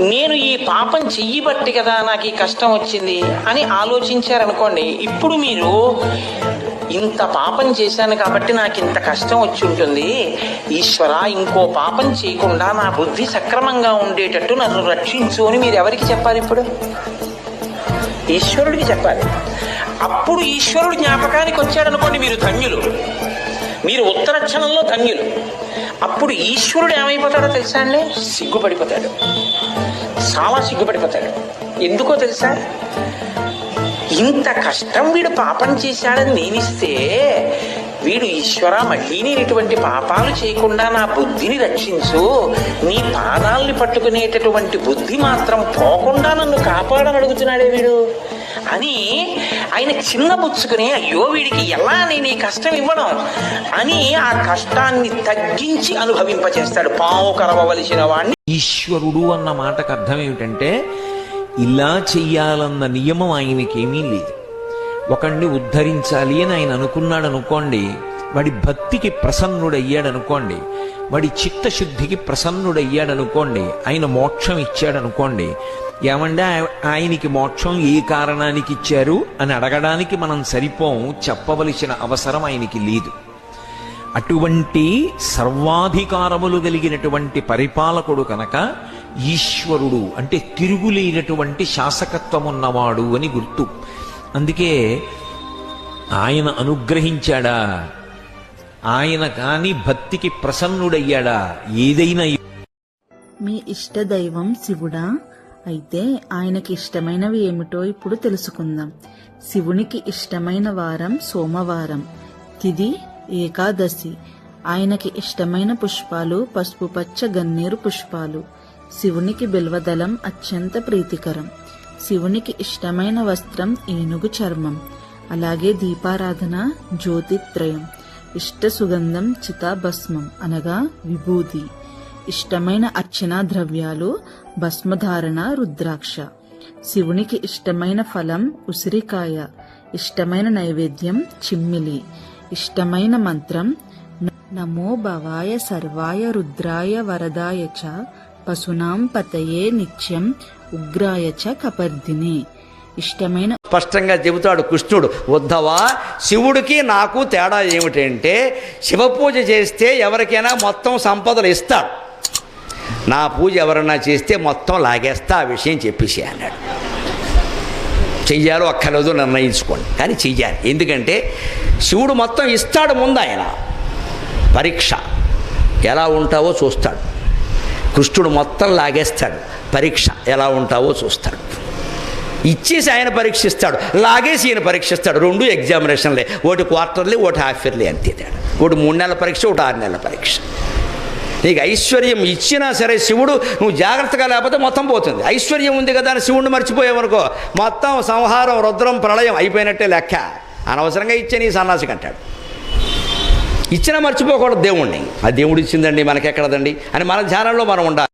నేను ఈ పాపం చెయ్యబట్టి కదా నాకు ఈ కష్టం వచ్చింది అని ఆలోచించారనుకోండి ఇప్పుడు మీరు ఇంత పాపం చేశాను కాబట్టి నాకు ఇంత కష్టం వచ్చి ఉంటుంది. ఈశ్వర ఇంకో పాపం చేయకుండా నా బుద్ధి సక్రమంగా ఉండేటట్టు నన్ను రక్షించు అని మీరు ఎవరికి చెప్పాలి ఇప్పుడు? ఈశ్వరుడికి చెప్పాలి. అప్పుడు ఈశ్వరుడు జ్ఞాపకానికి వచ్చాడనుకోండి మీరు ధన్యులు. మీరు ఉత్తరక్షణంలో ధన్యులు. అప్పుడు ఈశ్వరుడు ఏమైపోతాడో తెలుసా అండి? సిగ్గుపడిపోతాడు. చాలా సిగ్గుపడిపోతాడు. ఎందుకో తెలుసా? ఇంత కష్టం వీడు పాపం చేశాడని నేనిస్తే వీడు ఈశ్వర మళ్ళీ ఇటువంటి పాపాలు చేయకుండా నా బుద్ధిని రక్షించు. నీ పాదాల్ని పట్టుకునేటటువంటి బుద్ధి మాత్రం పోకుండా నన్ను కాపాడని అడుగుతున్నాడే వీడు. అని ఆయన చిన్న బుచ్చుకుని అయ్యో వీడికి ఎలా నేను ఈ కష్టం ఇవ్వడం? అని ఆ కష్టాన్ని తగ్గించి అనుభవింపచేస్తాడు. పావు కరవవలసిన వాడిని ఈశ్వరుడు అన్న మాటకు అర్థం ఏమిటంటే ఇలా చెయ్యాలన్న నియమం ఆయనకేమీ లేదు. ఒకణ్ణి ఉద్ధరించాలి అని ఆయన అనుకున్నాడు అనుకోండి వాడి భక్తికి ప్రసన్నుడయ్యాడు అనుకోండి వాడి చిత్తశుద్ధికి ప్రసన్నుడయ్యాడు అనుకోండి ఆయన మోక్షం ఇచ్చాడు అనుకోండి ఏమంటే ఆయనకి మోక్షం ఏ కారణానికి ఇచ్చారు అని అడగడానికి మనం సరిపోం చెప్పవలసిన అవసరం ఆయనకి లేదు. అటువంటి సర్వాధికారములు కలిగినటువంటి పరిపాలకుడు కనుక ఈశ్వరుడు అంటే తిరుగులేనటువంటి శాసకత్వం ఉన్నవాడు అని గుర్తు. అందుకే ఆయన అనుగ్రహించాడా? ఆయన కాని భక్తికి ప్రసన్నుడయ్యాడా? ఏదైనా మీ ఇష్ట దైవం శివుడా అయితే ఆయనకి ఇష్టమైనవి ఏమిటో ఇప్పుడు తెలుసుకుందాం. శివునికి ఇష్టమైన వారం సోమవారం తిది ఏకాదశి. ఆయనకి ఇష్టమైన పుష్పాలు పసుపు పచ్చ గన్నేరు పుష్పాలు. శివునికి బిల్వదళం అత్యంత ప్రీతికరం. శివునికి ఇష్టమైన వస్త్రం ఏనుగు చర్మం అలాగే దీపారాధన జ్యోతిత్రయం ఇష్ట సుగంధం చితాభస్మం అనగా విభూతి. ఇష్టమైన అర్చనా ద్రవ్యాలు భస్మధారణ రుద్రాక్ష. శివునికి ఇష్టమైన ఫలం ఉసిరికాయ ఇష్టమైన నైవేద్యం చిమ్మిలి. ఇష్టమైన మంత్రం నమో భవాయ సర్వాయ రుద్రాయ వరదాయ చ పశునాం పతయే నిత్యం ఉగ్రాయచ కపర్దిని ఇష్టమైన స్పష్టంగా చెబుతాడు కృష్ణుడు. ఉద్ధవా శివుడికి నాకు తేడా ఏమిటంటే శివ పూజ చేస్తే ఎవరికైనా మొత్తం సంపదలు ఇస్తాడు నా పూజ ఎవరన్నా చేస్తే మొత్తం లాగేస్తా ఆ విషయం చెప్పేసి అన్నాడు. చెయ్యాలో అక్కర్లేదు నిర్ణయించుకోండి. కానీ చెయ్యాలి. ఎందుకంటే శివుడు మొత్తం ఇస్తాడు ముందు ఆయన. పరీక్ష. ఎలా ఉంటావో చూస్తాడు. కృష్ణుడు మొత్తం లాగేస్తాడు. పరీక్ష ఎలా ఉంటావో చూస్తాడు. ఇచ్చేసి ఆయన పరీక్షిస్తాడు లాగేసి ఈయన పరీక్షిస్తాడు. రెండు ఎగ్జామినేషన్లే ఒకటి క్వార్టర్లీ ఒకటి హాఫ్ ఇయర్లీ అంతే తేడా. ఒకటి మూడు నెలల పరీక్ష ఒకటి ఆరు నెలల పరీక్ష. నీకు ఐశ్వర్యం ఇచ్చినా సరే శివుడు నువ్వు జాగ్రత్తగా లేకపోతే మొత్తం పోతుంది. ఐశ్వర్యం ఉంది కదా అని శివుడిని మర్చిపోయావనుకో మొత్తం సంహారం రుద్రం ప్రళయం అయిపోయినట్టే లెక్క. అనవసరంగా ఇచ్చే నీ సన్నాసికి అంటాడు ఇచ్చినా మర్చిపోకూడదు దేవుణ్ణి. ఆ దేవుడు ఇచ్చిందండి మనకెక్కడదండి అని మన ధ్యానంలో మనం ఉండాలి.